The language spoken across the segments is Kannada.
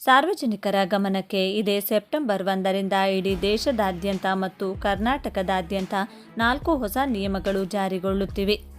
ಸಾರ್ವಜನಿಕರ ಗಮನಕ್ಕೆ ಇದೇ ಸೆಪ್ಟೆಂಬರ್ ಒಂದರಿಂದ ಇಡೀ ದೇಶದಾದ್ಯಂತ ಮತ್ತು ಕರ್ನಾಟಕದಾದ್ಯಂತ ನಾಲ್ಕು ಹೊಸ ನಿಯಮಗಳು ಜಾರಿಗೊಳ್ಳುತ್ತಿವೆ.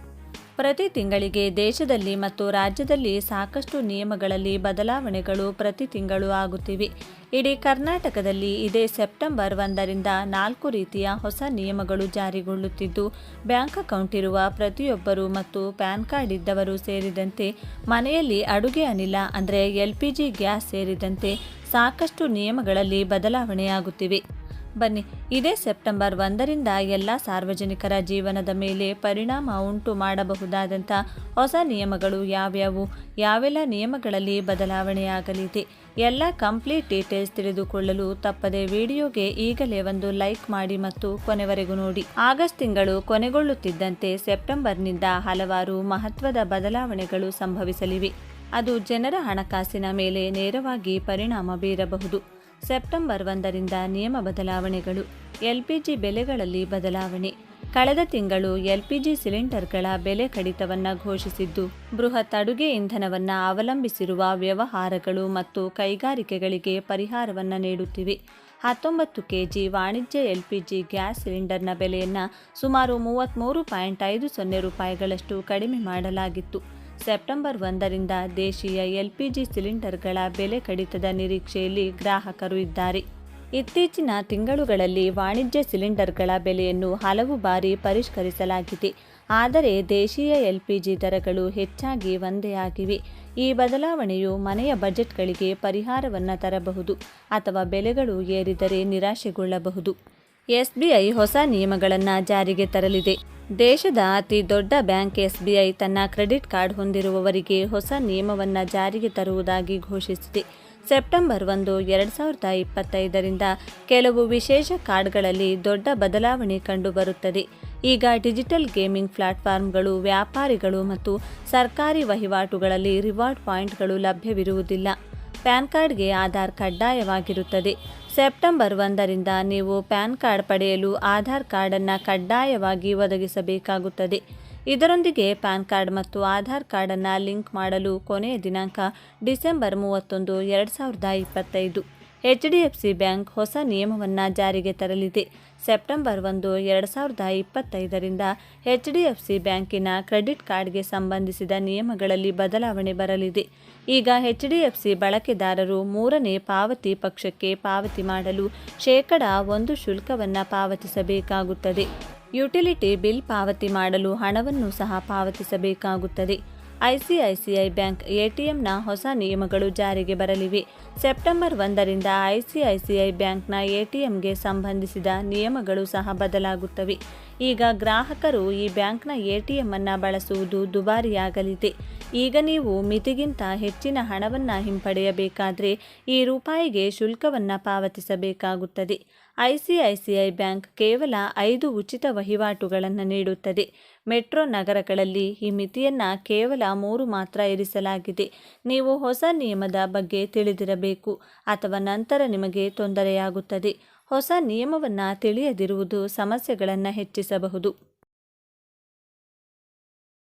ಪ್ರತಿ ತಿಂಗಳಿಗೆ ದೇಶದಲ್ಲಿ ಮತ್ತು ರಾಜ್ಯದಲ್ಲಿ ಸಾಕಷ್ಟು ನಿಯಮಗಳಲ್ಲಿ ಬದಲಾವಣೆಗಳು ಪ್ರತಿ ತಿಂಗಳು ಆಗುತ್ತಿವೆ. ಇಡೀ ಕರ್ನಾಟಕದಲ್ಲಿ ಇದೇ ಸೆಪ್ಟೆಂಬರ್ ಒಂದರಿಂದ ನಾಲ್ಕು ರೀತಿಯ ಹೊಸ ನಿಯಮಗಳು ಜಾರಿಗೊಳ್ಳುತ್ತಿದ್ದು, ಬ್ಯಾಂಕ್ ಅಕೌಂಟ್ ಇರುವ ಪ್ರತಿಯೊಬ್ಬರು ಮತ್ತು ಪ್ಯಾನ್ ಕಾರ್ಡ್ ಇದ್ದವರು ಸೇರಿದಂತೆ ಮನೆಯಲ್ಲಿ ಅಡುಗೆ ಅನಿಲ ಅಂದರೆ ಎಲ್ ಗ್ಯಾಸ್ ಸೇರಿದಂತೆ ಸಾಕಷ್ಟು ನಿಯಮಗಳಲ್ಲಿ ಬದಲಾವಣೆಯಾಗುತ್ತಿವೆ. ಬನ್ನಿ, ಇದೇ ಸೆಪ್ಟೆಂಬರ್ ಒಂದರಿಂದ ಎಲ್ಲ ಸಾರ್ವಜನಿಕರ ಜೀವನದ ಮೇಲೆ ಪರಿಣಾಮ ಉಂಟು ಮಾಡಬಹುದಾದಂಥ ಹೊಸ ನಿಯಮಗಳು ಯಾವ್ಯಾವು? ಯಾವೆಲ್ಲ ನಿಯಮಗಳಲ್ಲಿ ಬದಲಾವಣೆಯಾಗಲಿದೆ? ಎಲ್ಲ ಕಂಪ್ಲೀಟ್ ಡೀಟೇಲ್ಸ್ ತಿಳಿದುಕೊಳ್ಳಲು ತಪ್ಪದೆ ವಿಡಿಯೋಗೆ ಈಗಲೇ ಒಂದು ಲೈಕ್ ಮಾಡಿ ಮತ್ತು ಕೊನೆವರೆಗೂ ನೋಡಿ. ಆಗಸ್ಟ್ ತಿಂಗಳು ಕೊನೆಗೊಳ್ಳುತ್ತಿದ್ದಂತೆ ಸೆಪ್ಟೆಂಬರ್ನಿಂದ ಹಲವಾರು ಮಹತ್ವದ ಬದಲಾವಣೆಗಳು ಸಂಭವಿಸಲಿವೆ. ಅದು ಜನರ ಹಣಕಾಸಿನ ಮೇಲೆ ನೇರವಾಗಿ ಪರಿಣಾಮ ಬೀರಬಹುದು. ಸೆಪ್ಟೆಂಬರ್ ಒಂದರಿಂದ ನಿಯಮ ಬದಲಾವಣೆಗಳು, ಎಲ್ಪಿಜಿ ಬೆಲೆಗಳಲ್ಲಿ ಬದಲಾವಣೆ. ಕಳೆದ ತಿಂಗಳು ಎಲ್ಪಿಜಿ ಸಿಲಿಂಡರ್ಗಳ ಬೆಲೆ ಕಡಿತವನ್ನು ಘೋಷಿಸಿದ್ದು, ಬೃಹತ್ ಅಡುಗೆ ಇಂಧನವನ್ನು ಅವಲಂಬಿಸಿರುವ ವ್ಯವಹಾರಗಳು ಮತ್ತು ಕೈಗಾರಿಕೆಗಳಿಗೆ ಪರಿಹಾರವನ್ನು ನೀಡುತ್ತಿವೆ. ಹತ್ತೊಂಬತ್ತು ಕೆಜಿ ವಾಣಿಜ್ಯ ಎಲ್ಪಿಜಿ ಗ್ಯಾಸ್ ಸಿಲಿಂಡರ್ನ ಬೆಲೆಯನ್ನು ಸುಮಾರು ಮೂವತ್ತ್ಮೂರು ಪಾಯಿಂಟ್ ಐದು ಸೊನ್ನೆ ರೂಪಾಯಿಗಳಷ್ಟು ಕಡಿಮೆ ಮಾಡಲಾಗಿತ್ತು. ಸೆಪ್ಟೆಂಬರ್ ಒಂದರಿಂದ ದೇಶೀಯ ಎಲ್ಪಿಜಿ ಸಿಲಿಂಡರ್ಗಳ ಬೆಲೆ ಕಡಿತದ ನಿರೀಕ್ಷೆಯಲ್ಲಿ ಗ್ರಾಹಕರು ಇದ್ದಾರೆ. ಇತ್ತೀಚಿನ ತಿಂಗಳುಗಳಲ್ಲಿ ವಾಣಿಜ್ಯ ಸಿಲಿಂಡರ್ಗಳ ಬೆಲೆಯನ್ನು ಹಲವು ಬಾರಿ ಪರಿಷ್ಕರಿಸಲಾಗಿದೆ. ಆದರೆ ದೇಶೀಯ ಎಲ್ಪಿಜಿ ದರಗಳು ಹೆಚ್ಚಾಗಿ ಒಂದೇ ಆಗಿವೆ. ಈ ಬದಲಾವಣೆಯು ಮನೆಯ ಬಜೆಟ್ಗಳಿಗೆ ಪರಿಹಾರವನ್ನು ತರಬಹುದು ಅಥವಾ ಬೆಲೆಗಳು ಏರಿದರೆ ನಿರಾಶೆಗೊಳ್ಳಬಹುದು. ಎಸ್ಬಿಐ ಹೊಸ ನಿಯಮಗಳನ್ನು ಜಾರಿಗೆ ತರಲಿದೆ. ದೇಶದ ಅತಿ ದೊಡ್ಡ ಬ್ಯಾಂಕ್ ಎಸ್ಬಿಐ ತನ್ನ ಕ್ರೆಡಿಟ್ ಕಾರ್ಡ್ ಹೊಂದಿರುವವರಿಗೆ ಹೊಸ ನಿಯಮವನ್ನು ಜಾರಿಗೆ ತರುವುದಾಗಿ ಘೋಷಿಸಿದೆ. ಸೆಪ್ಟೆಂಬರ್ ಒಂದು, ಎರಡು ಸಾವಿರದ ಇಪ್ಪತ್ತೈದರಿಂದ ಕೆಲವು ವಿಶೇಷ ಕಾರ್ಡ್ಗಳಲ್ಲಿ ದೊಡ್ಡ ಬದಲಾವಣೆ ಕಂಡುಬರುತ್ತದೆ. ಈಗ ಡಿಜಿಟಲ್ ಗೇಮಿಂಗ್ ಪ್ಲಾಟ್ಫಾರ್ಮ್ಗಳು, ವ್ಯಾಪಾರಿಗಳು ಮತ್ತು ಸರ್ಕಾರಿ ವಹಿವಾಟುಗಳಲ್ಲಿ ರಿವಾರ್ಡ್ ಪಾಯಿಂಟ್ಗಳು ಲಭ್ಯವಿರುವುದಿಲ್ಲ. ಪ್ಯಾನ್ ಕಾರ್ಡ್ಗೆ ಆಧಾರ್ ಕಡ್ಡಾಯವಾಗಿರುತ್ತದೆ. ಸೆಪ್ಟೆಂಬರ್ ಒಂದರಿಂದ ನೀವು ಪ್ಯಾನ್ ಕಾರ್ಡ್ ಪಡೆಯಲು ಆಧಾರ್ ಕಾರ್ಡನ್ನು ಕಡ್ಡಾಯವಾಗಿ ಒದಗಿಸಬೇಕಾಗುತ್ತದೆ. ಇದರೊಂದಿಗೆ ಪ್ಯಾನ್ ಕಾರ್ಡ್ ಮತ್ತು ಆಧಾರ್ ಕಾರ್ಡನ್ನು ಲಿಂಕ್ ಮಾಡಲು ಕೊನೆಯ ದಿನಾಂಕ ಡಿಸೆಂಬರ್ ಮೂವತ್ತೊಂದು, ಎರಡು ಸಾವಿರದ ಇಪ್ಪತ್ತೈದು. H D F C bank ಹೊಸ ನಿಯಮವನ್ನು ಜಾರಿಗೆ ತರಲಿದೆ. ಸೆಪ್ಟೆಂಬರ್ ಒಂದು, ಎರಡು ಸಾವಿರದ ಇಪ್ಪತ್ತೈದರಿಂದ ಎಚ್ ಡಿ ಎಫ್ ಸಿ ಬ್ಯಾಂಕಿನ ಕ್ರೆಡಿಟ್ ಕಾರ್ಡ್ಗೆ ಸಂಬಂಧಿಸಿದ ನಿಯಮಗಳಲ್ಲಿ ಬದಲಾವಣೆ ಬರಲಿದೆ. ಈಗ ಎಚ್ ಡಿ ಎಫ್ ಸಿ ಬಳಕೆದಾರರು ಮೂರನೇ ಪಾವತಿ ಪಕ್ಷಕ್ಕೆ ಪಾವತಿ ಮಾಡಲು ಶೇಕಡ ಒಂದು ಶುಲ್ಕವನ್ನು ಪಾವತಿಸಬೇಕಾಗುತ್ತದೆ. ಯುಟಿಲಿಟಿ ಬಿಲ್ ಪಾವತಿ ಮಾಡಲು ಹಣವನ್ನು ಸಹ ಪಾವತಿಸಬೇಕಾಗುತ್ತದೆ. ಐಸಿಐಸಿಐ ಬ್ಯಾಂಕ್ ಎಟಿಎಂನ ಹೊಸ ನಿಯಮಗಳು ಜಾರಿಗೆ ಬರಲಿವೆ. ಸೆಪ್ಟೆಂಬರ್ ಒಂದರಿಂದ ಐಸಿಐಸಿಐ ಬ್ಯಾಂಕ್ನ ಎಟಿಎಂಗೆ ಸಂಬಂಧಿಸಿದ ನಿಯಮಗಳು ಸಹ ಬದಲಾಗುತ್ತವೆ. ಈಗ ಗ್ರಾಹಕರು ಈ ಬ್ಯಾಂಕ್ನ ಎಟಿಎಂ ಅನ್ನು ಬಳಸುವುದು ದುಬಾರಿಯಾಗಲಿದೆ. ಈಗ ನೀವು ಮಿತಿಗಿಂತ ಹೆಚ್ಚಿನ ಹಣವನ್ನು ಹಿಂಪಡೆಯಬೇಕಾದರೆ ಈ ರೂಪಾಯಿಗೆ ಶುಲ್ಕವನ್ನು ಪಾವತಿಸಬೇಕಾಗುತ್ತದೆ. ಐಸಿಐಸಿಐ ಬ್ಯಾಂಕ್ ಕೇವಲ ಐದು ಉಚಿತ ವಹಿವಾಟುಗಳನ್ನು ನೀಡುತ್ತದೆ. ಮೆಟ್ರೋ ನಗರಗಳಲ್ಲಿ ಈ ಮಿತಿಯನ್ನು ಕೇವಲ ಮೂರು ಮಾತ್ರ ಇರಿಸಲಾಗಿದೆ. ನೀವು ಹೊಸ ನಿಯಮದ ಬಗ್ಗೆ ತಿಳಿದಿರಬೇಕು ಅಥವಾ ನಂತರ ನಿಮಗೆ ತೊಂದರೆಯಾಗುತ್ತದೆ. ಹೊಸ ನಿಯಮವನ್ನು ತಿಳಿಯದಿರುವುದು ಸಮಸ್ಯೆಗಳನ್ನು ಹೆಚ್ಚಿಸಬಹುದು.